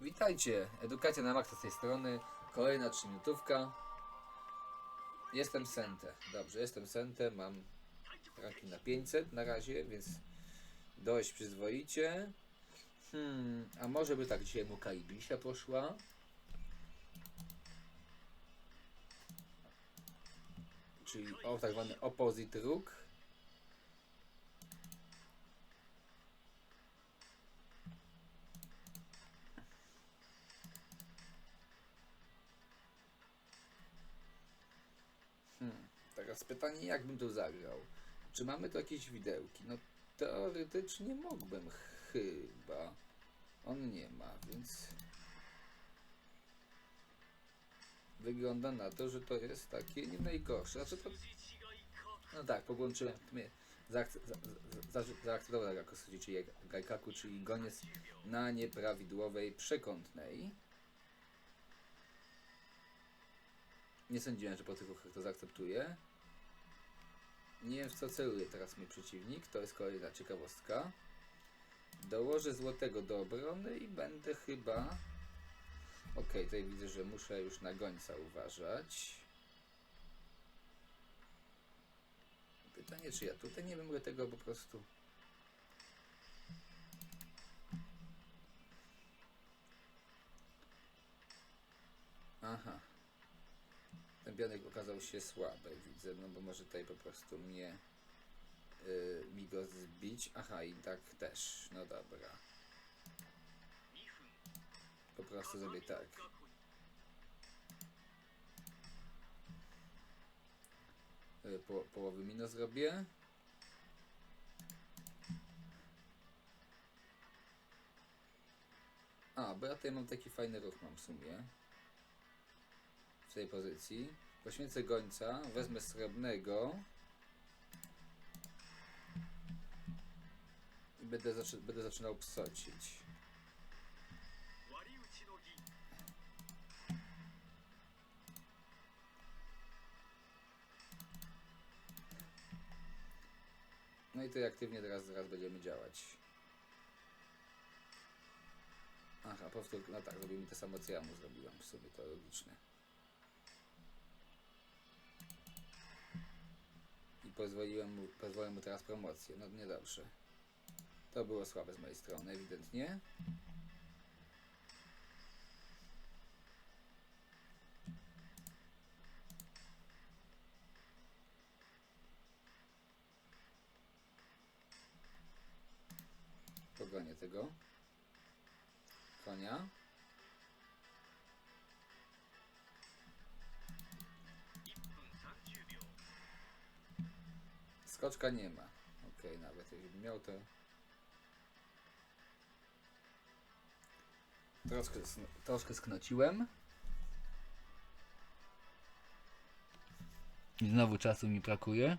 Witajcie, Edukacja na maksa z tej strony, kolejna 3 minutówka. Jestem Sente, dobrze, jestem Sente, mam ranking na 500 na razie, więc dość przyzwoicie. Hmm, a może by tak dzisiaj mu Kaibisia poszła? Czyli o tak zwany opposite rook. Pytanie, jak bym tu zagrał? Czy mamy tu jakieś widełki? No teoretycznie mógłbym chyba. On nie ma, więc wygląda na to, że to jest takie nie najgorsze. Znaczy to... No tak, podłączyłem mnie. Zaakce- za- za- za- Zaakceptował jako czyli Gaikaku, czyli goniec na nieprawidłowej przekątnej. Nie sądziłem, że po tych ruchach to zaakceptuje. Nie wiem w co celuje teraz mój przeciwnik, to jest kolejna ciekawostka. Dołożę złotego do obrony i będę chyba... Ok, tutaj widzę, że muszę już na gońca uważać. Pytanie, czy ja tutaj nie mogę tego po prostu... Aha. Pionek okazał się słaby, widzę, no bo może tutaj po prostu mnie y, mi go zbić. Aha, i tak też. No dobra. Po prostu zrobię tak. Y, Po, połowy minus zrobię. A, bo ja tutaj mam taki fajny ruch mam w sumie. W tej pozycji. Poświęcę gońca, wezmę srebrnego. I będę, zaczy będę zaczynał psocić. No i to aktywnie teraz zaraz będziemy działać. Aha, powtórka, no tak, zrobimy to samo co ja mu zrobiłem, w sumie to logiczne. Pozwoliłem mu, pozwolę mu teraz promocję, no niedobrze. To było słabe z mojej strony, ewidentnie. Pogonię tego konia. Skoczka nie ma. Okej, nawet jakbym miał to. Troszkę, troszkę sknociłem. I znowu czasu mi brakuje.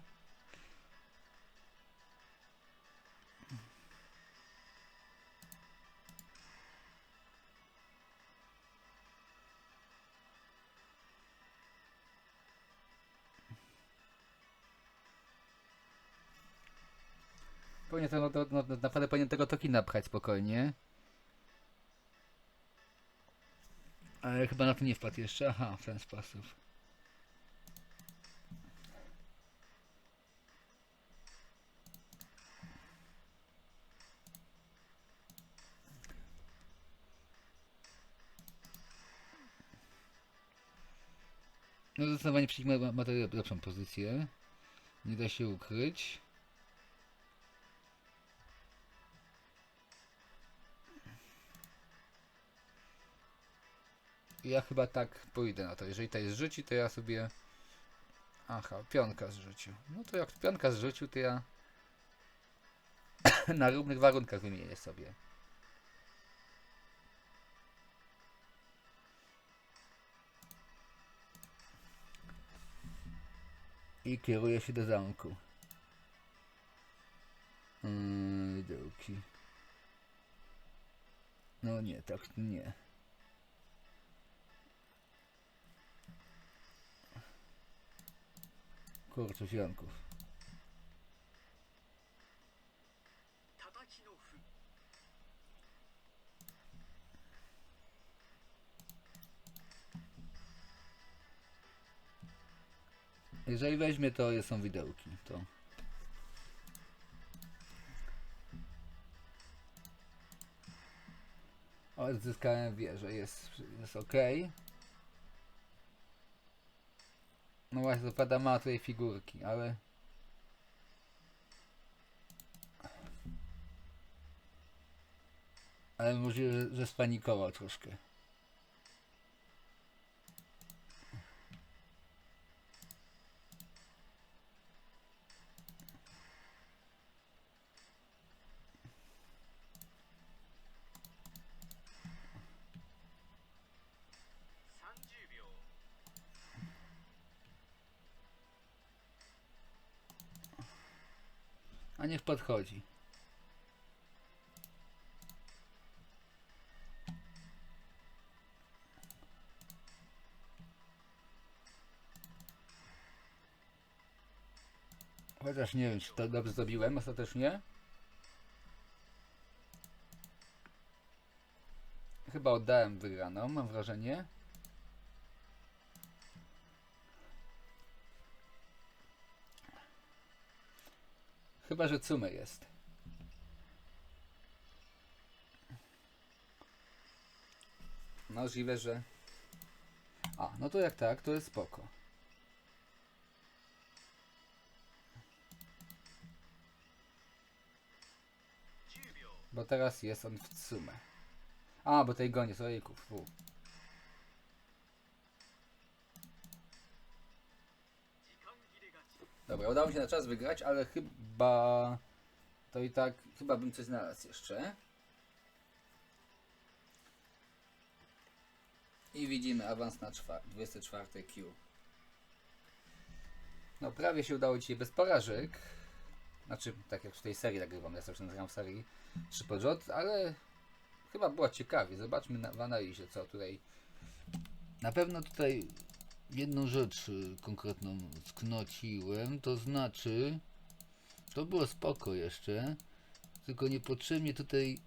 Powinien to, no, to, no, naprawdę powinien tego tokina pchać spokojnie. Ale chyba na to nie wpadł jeszcze. Aha, w ten sposób. No zdecydowanie przeciwnik ma, ma tę lepszą pozycję. Nie da się ukryć. Ja chyba tak pójdę na to. Jeżeli to jest rzuci, to ja sobie... Aha, pionka zrzucił. No to jak pionka zrzucił, to ja na równych warunkach wymienię sobie. I kieruję się do zamku. Yy. No nie, tak nie. Kurczę, zianków. Jeżeli weźmie, to jest są widełki. To odzyskałem wieżę, jest, jest ok. No właśnie, zapada ma tutaj figurki, ale... Ale możliwe, że, że spanikował troszkę. Niech podchodzi. Chociaż nie wiem, czy to dobrze zrobiłem ostatecznie. Chyba oddałem wygraną, mam wrażenie. Chyba, że Cume jest. Możliwe, że... A, no to jak tak, to jest spoko. Bo teraz jest on w Cume. A, bo tej gonię, ojejku, fu. Dobra, udało mi się na czas wygrać, ale chyba to i tak, chyba bym coś znalazł jeszcze. I widzimy awans na czwa- 24 Q. No prawie się udało dzisiaj bez porażek. Znaczy, tak jak w tej serii nagrywam, ja zawsze nagrywam w serii 3 pod ale chyba było ciekawie. Zobaczmy na, w analizie, co tutaj... Na pewno tutaj jedną rzecz y, konkretną sknociłem, to znaczy to było spoko jeszcze, tylko niepotrzebnie tutaj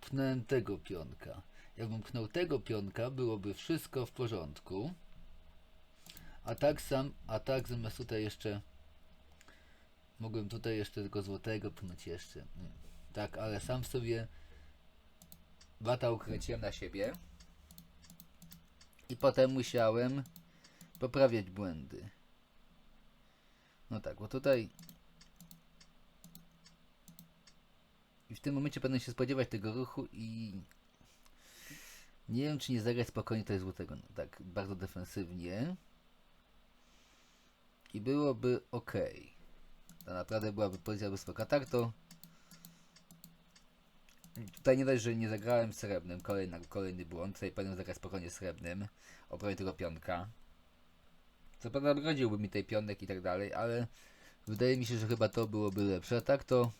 pchnąłem tego pionka. Jakbym pchnął tego pionka, byłoby wszystko w porządku. A tak sam, a tak zamiast tutaj jeszcze mogłem tutaj jeszcze tego złotego pchnąć jeszcze. Mm. Tak, ale sam sobie wata ukręciłem na siebie. I potem musiałem poprawiać błędy. No tak, bo tutaj i w tym momencie będę się spodziewać tego ruchu i nie wiem, czy nie zagrać spokojnie tutaj złotego. No tak, bardzo defensywnie. I byłoby ok. To naprawdę byłaby pozycja wysoka. Tak to Tutaj nie dość, że nie zagrałem srebrnym, kolejny, kolejny błąd. Tutaj powinienem zagrać spokojnie srebrnym. Obronię tego pionka. Co prawda grodziłby mi tej pionek i tak dalej, ale wydaje mi się, że chyba to byłoby lepsze. A tak to...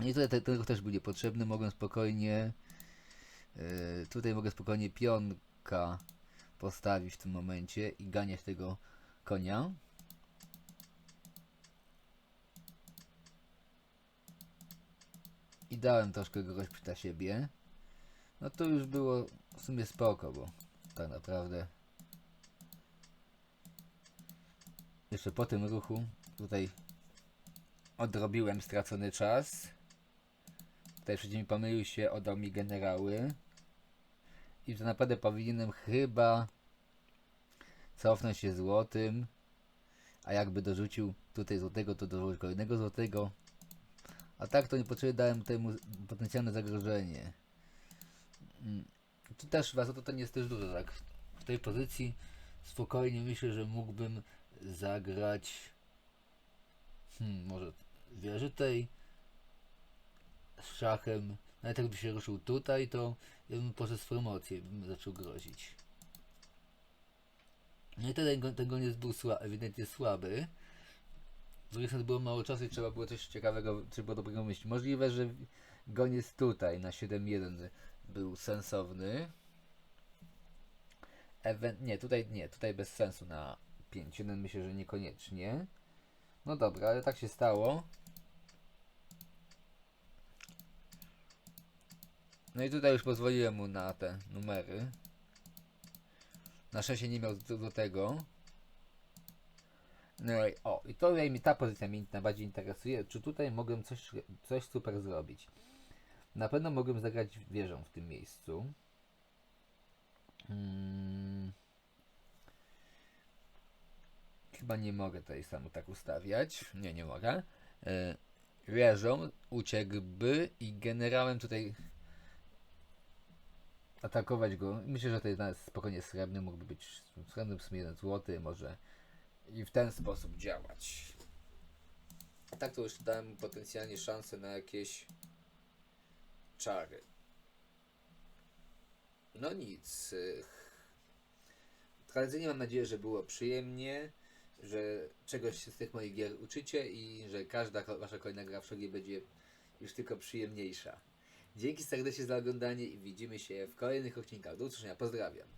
Nie tutaj te- ten ruch też był niepotrzebny. Mogłem spokojnie... Yy, tutaj mogę spokojnie pionka postawić w tym momencie i ganiać tego konia. I dałem troszkę groźb dla siebie. No to już było w sumie spoko, bo tak naprawdę jeszcze po tym ruchu tutaj odrobiłem stracony czas. Tutaj przeciwnik pomylił się, oddał mi generały. I to naprawdę powinienem chyba cofnąć się złotym. A jakby dorzucił tutaj złotego, to dorzucił kolejnego złotego. A tak to niepotrzebnie dałem temu potencjalne zagrożenie. Mm. Tu też was to, to nie jest też dużo, tak? W tej pozycji spokojnie myślę, że mógłbym zagrać hmm, może wieży tej z szachem. Nawet jakby się ruszył tutaj, to ja bym poszedł w promocję, bym zaczął grozić. No i ten, ten goniec był sła, ewidentnie słaby. Z drugiej strony było mało czasu i trzeba było coś ciekawego, trzeba było dobrego myśli. Możliwe, że goniec tutaj na 7-1 był sensowny. Ewen nie, tutaj nie, tutaj bez sensu na 5-1 myślę, że niekoniecznie. No dobra, ale tak się stało. No i tutaj już pozwoliłem mu na te numery. Na szczęście nie miał do, do tego. No i o, i tutaj mi ta pozycja mnie najbardziej interesuje. Czy tutaj mogłem coś, coś super zrobić? Na pewno mogłem zagrać wieżą w tym miejscu. Hmm. Chyba nie mogę tutaj samo tak ustawiać. Nie, nie mogę. E, wieżą uciekłby i generałem tutaj atakować go. Myślę, że tutaj nawet spokojnie srebrny mógłby być srebrny w sumie jeden złoty, może i w ten sposób działać. Tak to już dałem potencjalnie szansę na jakieś czary. No nic. y, Tradycyjnie mam nadzieję, że było przyjemnie, że czegoś się z tych moich gier uczycie i że każda wasza kolejna gra w szogie będzie już tylko przyjemniejsza. Dzięki serdecznie za oglądanie i widzimy się w kolejnych odcinkach. Do usłyszenia, pozdrawiam.